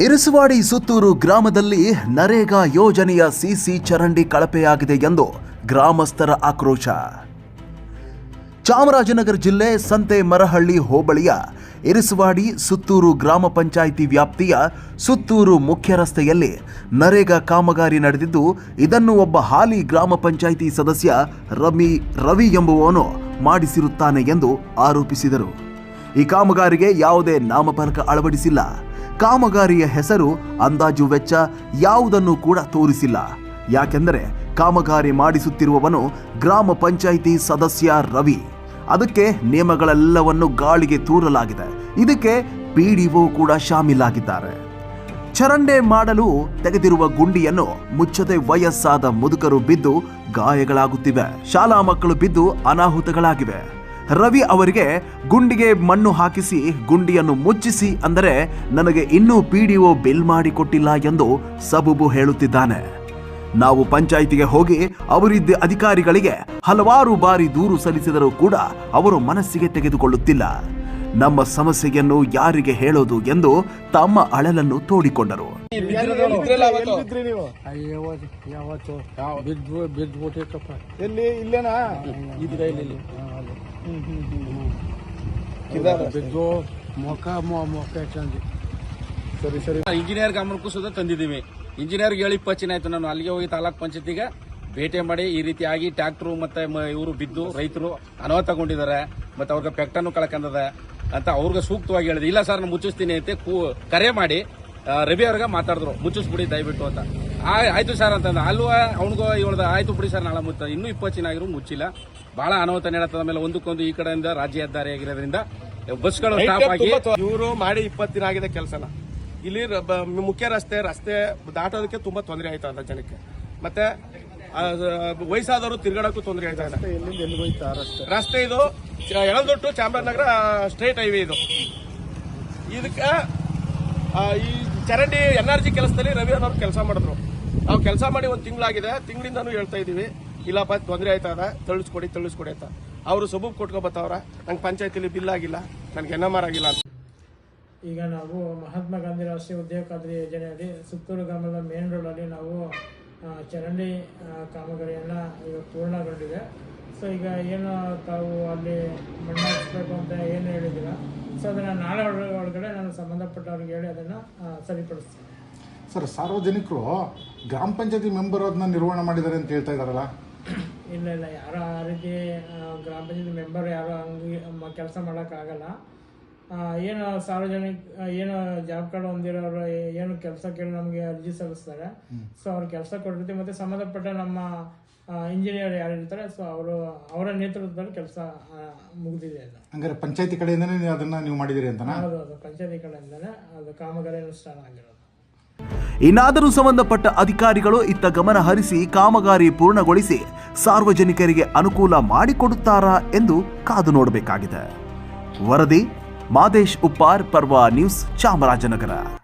ಇರಿಸುವಾಡಿ ಸುತ್ತೂರು ಗ್ರಾಮದಲ್ಲಿ ನರೇಗಾ ಯೋಜನೆಯ ಸಿಸಿ ಚರಂಡಿ ಕಳಪೆಯಾಗಿದೆ ಎಂದು ಗ್ರಾಮಸ್ಥರ ಆಕ್ರೋಶ. ಚಾಮರಾಜನಗರ ಜಿಲ್ಲೆ ಸಂತೆ ಮರಹಳ್ಳಿ ಹೋಬಳಿಯ ಇರಿಸುವಾಡಿ ಸುತ್ತೂರು ಗ್ರಾಮ ಪಂಚಾಯಿತಿ ವ್ಯಾಪ್ತಿಯ ಸುತ್ತೂರು ಮುಖ್ಯ ರಸ್ತೆಯಲ್ಲಿ ನರೇಗಾ ಕಾಮಗಾರಿ ನಡೆದಿದ್ದು, ಇದನ್ನು ಒಬ್ಬ ಹಾಲಿ ಗ್ರಾಮ ಪಂಚಾಯಿತಿ ಸದಸ್ಯ ರಮಿ, ರವಿ ಎಂಬುವನು ಮಾಡಿಸಿರುತ್ತಾನೆ ಎಂದು ಆರೋಪಿಸಿದರು. ಈ ಕಾಮಗಾರಿಗೆ ಯಾವುದೇ ನಾಮಫಲಕ ಅಳವಡಿಸಿಲ್ಲ. ಕಾಮಗಾರಿಯ ಹೆಸರು, ಅಂದಾಜು ವೆಚ್ಚ ಯಾವುದನ್ನು ಕೂಡ ತೋರಿಸಿಲ್ಲ. ಯಾಕೆಂದರೆ ಕಾಮಗಾರಿ ಮಾಡಿಸುತ್ತಿರುವವನು ಗ್ರಾಮ ಪಂಚಾಯಿತಿ ಸದಸ್ಯ ರವಿ. ಅದಕ್ಕೆ ನಿಯಮಗಳೆಲ್ಲವನ್ನು ಗಾಳಿಗೆ ತೂರಲಾಗಿದೆ. ಇದಕ್ಕೆ ಪಿಡಿಒ ಕೂಡ ಶಾಮೀಲಾಗಿದ್ದಾರೆ. ಚರಂಡೆ ಮಾಡಲು ತೆಗೆದಿರುವ ಗುಂಡಿಯನ್ನು ಮುಚ್ಚದೆ ವಯಸ್ಸಾದ ಮುದುಕರು ಬಿದ್ದು ಗಾಯಗಳಾಗುತ್ತಿವೆ. ಶಾಲಾ ಮಕ್ಕಳು ಬಿದ್ದು ಅನಾಹುತಗಳಾಗಿವೆ. ರವಿ ಅವರಿಗೆ ಗುಂಡಿಗೆ ಮಣ್ಣು ಹಾಕಿಸಿ ಗುಂಡಿಯನ್ನು ಮುಚ್ಚಿಸಿ ಅಂದರೆ ನನಗೆ ಇನ್ನೂ ಪಿಡಿಒ ಬಿಲ್ ಮಾಡಿ ಕೊಟ್ಟಿಲ್ಲ ಎಂದು ಸಬೂಬು ಹೇಳುತ್ತಿದ್ದಾನೆ. ನಾವು ಪಂಚಾಯಿತಿಗೆ ಹೋಗಿ ಅವರಿದ್ದ ಅಧಿಕಾರಿಗಳಿಗೆ ಹಲವಾರು ಬಾರಿ ದೂರು ಸಲ್ಲಿಸಿದರೂ ಕೂಡ ಅವರು ಮನಸ್ಸಿಗೆ ತೆಗೆದುಕೊಳ್ಳುತ್ತಿಲ್ಲ. ನಮ್ಮ ಸಮಸ್ಯೆಯನ್ನು ಯಾರಿಗೆ ಹೇಳೋದು ಎಂದು ತಮ್ಮ ಅಳಲನ್ನು ತೋಡಿಕೊಂಡರು. ಬಿದ್ದು ಮೊಕ ಮೊಕ ಚಂದಿ ಸರಿ ಸರಿ. ಇಂಜಿನಿಯರ್ ಗಮನಕ್ಕೂ ಸುದ ತಂದಿದ್ದೀವಿ. ಇಂಜಿನಿಯರ್ಗೆ ಹೇಳಿ ಪಚ್ಚಿನ ಆಯ್ತು. ನಾನು ಅಲ್ಲಿಗೆ ಹೋಗಿ ತಾಲೂಕ್ ಪಂಚಾಯತಿಗೆ ಭೇಟಿ ಮಾಡಿ ಈ ರೀತಿಯಾಗಿ ಟ್ರಾಕ್ಟರ್ ಮತ್ತೆ ಇವರು ಬಿದ್ದು ರೈತರು ಅನಾಹುತಗೊಂಡಿದ್ದಾರೆ ಮತ್ತೆ ಅವ್ರಿಗೆ ಪೆಕ್ಟನ್ನು ಕಳ್ಕೊಂಡದ ಅಂತ ಅವ್ರಿಗೆ ಸೂಕ್ತವಾಗಿ ಹೇಳಿದೆ. ಇಲ್ಲ ಸರ್ ನಾನು ಮುಚ್ಚಿಸ್ತೀನಿ ಅಂತ ಕರೆ ಮಾಡಿ ರವಿ ಅವ್ರಿಗೆ ಮಾತಾಡಿದ್ರು. ಮುಚ್ಚಿಸ್ಬಿಡಿ ದಯವಿಟ್ಟು ಅಂತ. ಆಯ್ತು ಸರ್ ಅಂತಂದ ಅಲ್ವ? ಅವ್ನಿಗೂ ಇವಳದ ಆಯ್ತು ಬಿಡಿ ಸರ್ ನಾಳೆ ಮುತ್ತ ಇನ್ನೂ ಇಪ್ಪತ್ತು ಜನ ಆಗಿರೋ ಮುಚ್ಚಿಲ್ಲ. ಬಹಳ ಅನಾಹುತ ನಡೀತದ. ಮೇಲೆ ಒಂದಕ್ಕೊಂದು ಈ ಕಡೆಯಿಂದ ರಾಜ್ಯ ಹೆದ್ದಾರಿ ಆಗಿರೋದ್ರಿಂದ ಬಸ್ಗಳು ಸ್ಟಾಪ್ ಆಗಿ ಇವರು ಮಾಡಿ ಇಪ್ಪತ್ತು ದಿನ ಆಗಿದೆ ಕೆಲಸನ. ಇಲ್ಲಿ ರ- ಬ- ಮುಖ್ಯ ರಸ್ತೆ ರಸ್ತೆ ದಾಟೋದಕ್ಕೆ ತುಂಬಾ ತೊಂದರೆ ಆಯ್ತು ಅಂತ ಜನಕ್ಕೆ. ಮತ್ತೆ ಆ, ವಯಸ್ಸಾದವರು ತಿರ್ಗಾಡಕ್ಕೂ ತೊಂದರೆ ಆಯ್ತಾ. ಇದೆ ರಸ್ತೆ? ರಸ್ತೆ ಇದು ಎಳದೊಟ್ಟು ಚಾಮರಾಜನಗರ ಸ್ಟ್ರೇಟ್ ಹೈವೇ ಇದು. ಇದಕ್ಕೆ ಈ ಚರಂಡಿ ಎನ್ ಆರ್ ಜಿ ಕೆಲಸದಲ್ಲಿ ರವಿ ಅನ್ನೋರು ಕೆಲಸ ಮಾಡಿದ್ರು. ನಾವು ಕೆಲಸ ಮಾಡಿ ಒಂದು ತಿಂಗಳಾಗಿದೆ, ತಿಂಗಳಿಂದನೂ ಹೇಳ್ತಾ ಇದ್ದೀವಿ ಇಲ್ಲಪ್ಪ, ತೊಂದರೆ ಆಯ್ತಾ ತಳಿಸ್ಕೊಡಿ ತಳಿಸ್ಕೊಡಿ ಅಂತ. ಅವರು ಸಬೂಬ್ ಕೊಟ್ಕೊಬತ್ತವ್ರ ನಂಗೆ ಪಂಚಾಯತಿಲಿ ಬಿಲ್ ಆಗಿಲ್ಲ. ನನಗೆ ಎನ್ ಎಂ ಆಗಿಲ್ಲ ಅಂತ. ಈಗ ನಾವು ಮಹಾತ್ಮ ಗಾಂಧಿ ರಾಷ್ಟ್ರೀಯ ಉದ್ಯೋಗ ಖಾತ್ರಿ ಯೋಜನೆಯಲ್ಲಿ ಸುತ್ತೂರು ಗ್ರಾಮದ ಮೇನ್ ರೋಡಲ್ಲಿ ನಾವು ಚರಂಡಿ ಕಾಮಗಾರಿಯನ್ನು ಈಗ ಪೂರ್ಣಗೊಂಡಿದೆ. ಸೊ ಈಗ ಏನು ತಾವು ಅಲ್ಲಿ ಮಣ್ಣು ಹಾಕಿಸ್ಬೇಕು ಅಂತ ಏನು ಹೇಳಿದ್ದೀರ? ಸೊ ಅದನ್ನು ನಾಳೆ ಒಳ- ಒಳಗಡೆ ನಾನು ಸಂಬಂಧಪಟ್ಟವ್ರಿಗೆ ಹೇಳಿ ಅದನ್ನು ಸರಿಪಡಿಸ್ತೀನಿ. ಸರ್ ಸಾರ್ವಜನಿಕರು ಗ್ರಾಮ ಪಂಚಾಯತಿ ಮೆಂಬರ್ ಅದನ್ನ ನಿರ್ವಹಣೆ ಮಾಡಿದ್ದಾರೆ ಅಂತ ಹೇಳ್ತಾ ಇದಾರಲ್ಲ ಇಲ್ಲ ಇಲ್ಲ ಯಾರು ಆ ರೀತಿ ಗ್ರಾಮ ಪಂಚಾಯತಿ ಮೆಂಬರ್ ಯಾರು ಹಂಗೆ ಕೆಲಸ ಮಾಡೋಕ್ಕಾಗಲ್ಲ. ಏನು ಸಾರ್ವಜನಿಕ ಏನು ಜಾಬ್ ಕಾರ್ಡ್ ಹೊಂದಿರೋರು ಏನು ಕೆಲಸ ಕೇಳಿ ನಮಗೆ ಅರ್ಜಿ ಸಲ್ಲಿಸ್ತಾರೆ. ಸೊ ಅವ್ರ ಕೆಲಸ ಕೊಟ್ಟಿರ್ತೀವಿ. ಮತ್ತೆ ಸಂಬಂಧಪಟ್ಟ ನಮ್ಮ ಇಂಜಿನಿಯರ್ ಯಾರು ಇರ್ತಾರೆ ಸೊ ಅವರು ಅವರ ನೇತೃತ್ವದಲ್ಲಿ ಕೆಲಸ ಮುಗಿದಿದೆ ಅದು. ಹಂಗಾರೆ ಪಂಚಾಯತಿ ಕಡೆಯಿಂದನೇ ನೀವು ಅದನ್ನ ನೀವು ಮಾಡಿದಿರಿ ಅಂತ ಹೌದು ಅದು ಪಂಚಾಯತಿ ಕಡೆಯಿಂದನೇ ಅದು ಕಾಮಗಾರಿ ಅನುಷ್ಠಾನ ಆಗಿರೋದು. ಇನ್ನಾದರೂ ಸಂಬಂಧಪಟ್ಟ ಅಧಿಕಾರಿಗಳು ಇತ್ತ ಗಮನ ಹರಿಸಿ ಕಾಮಗಾರಿ ಪೂರ್ಣಗೊಳಿಸಿ ಸಾರ್ವಜನಿಕರಿಗೆ ಅನುಕೂಲ ಮಾಡಿಕೊಡುತ್ತಾರಾ ಎಂದು ಕಾದು ನೋಡಬೇಕಾಗಿದೆ. ವರದಿ, ಮಾದೇಶ್ ಉಪ್ಪಾರ್, ಪರ್ವ ನ್ಯೂಸ್, ಚಾಮರಾಜನಗರ.